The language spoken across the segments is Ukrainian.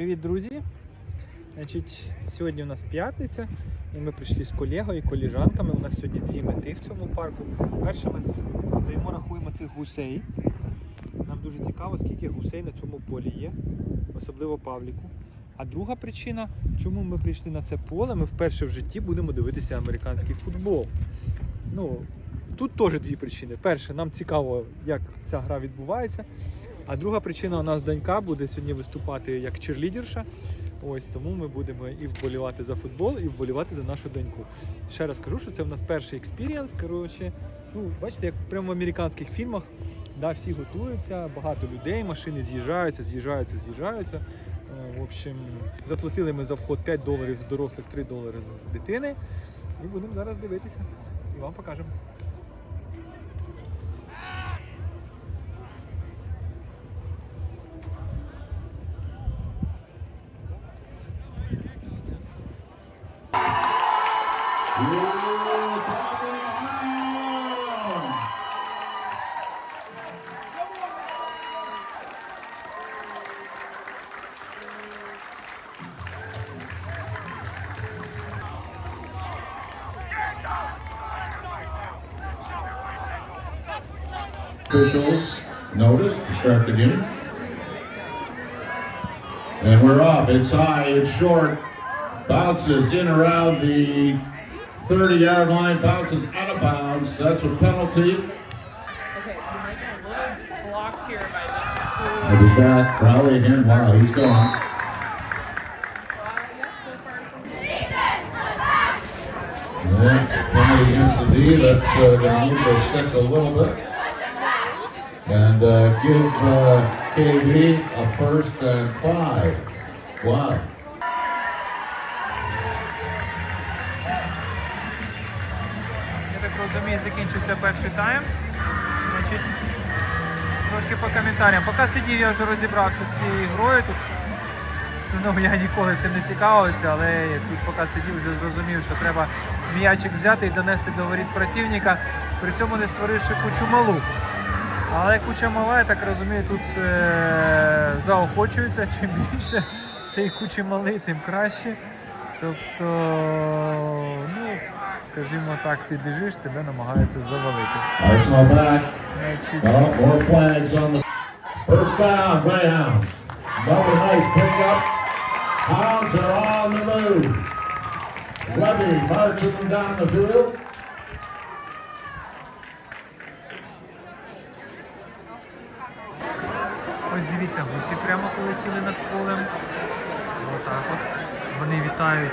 Привіт, друзі! Значить, Сьогодні у нас п'ятниця, і ми прийшли з колегою і коліжанками. У нас сьогодні дві мети в цьому парку. Перше, ми стоїмо, рахуємо цих гусей. Нам дуже цікаво, скільки гусей на цьому полі є, особливо Павліку. А друга причина, чому ми прийшли на це поле, ми вперше в житті будемо дивитися американський футбол. Ну, тут теж дві причини. Перше, нам цікаво, як ця гра відбувається. А друга причина у нас донька буде сьогодні виступати як черлідерша. Ось тому ми будемо і вболівати за футбол, і вболівати за нашу доньку. Ще раз кажу, що це в нас перший експірієнс. Коротше, ну бачите, як прямо в американських фільмах, да, всі готуються, багато людей, машини з'їжджаються, з'їжджаються, з'їжджаються. Е, В общем, заплатили ми за вход 5 доларів з дорослих, 3 долари з дитини. І будемо зараз дивитися. І вам покажемо. Officials notice to start the game. And we're off. It's high, it's short. Bounces in around the 30 yard line, bounces out of bounds. That's a penalty. Okay, you might get a little blocked here by this. It was back. Crowley again. Wow, he's gone. Yeah, against the D. That's uh, going to move those sticks a little bit. And uh, give uh, KB a first and five. Wow. Розумію, закінчився перший тайм. Трошки по коментарям. Поки сидів, я вже розібрався з цією грою. Тут ну, я ніколи цим не цікавився, але я тут поки сидів, вже зрозумів, що треба м'ячик взяти і донести до воріт противника, при цьому не створивши кучу малу. Але куча мала, я так розумію, тут е- заохочується. Чим більше цієї кучі малий, тим краще. Тобто, ну, скажімо так, ти біжиш, тебе намагаються завалити. Arsenal back. Oh, more flags on the first down, Greyhounds. Another nice pickup. Hounds are on the move. Levy marching them down the field. Ось дивіться, гусі прямо полетіли над полем. Отак от. Вони вітають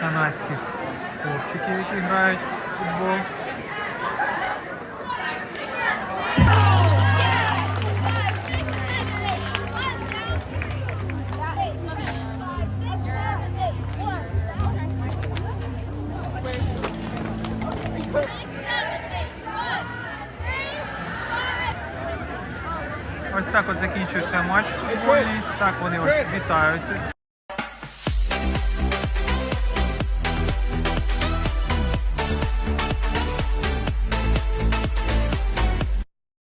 канадських хлопчиків, які грають в футбол. Ось так от закінчився матч. Так вони ось вітаються.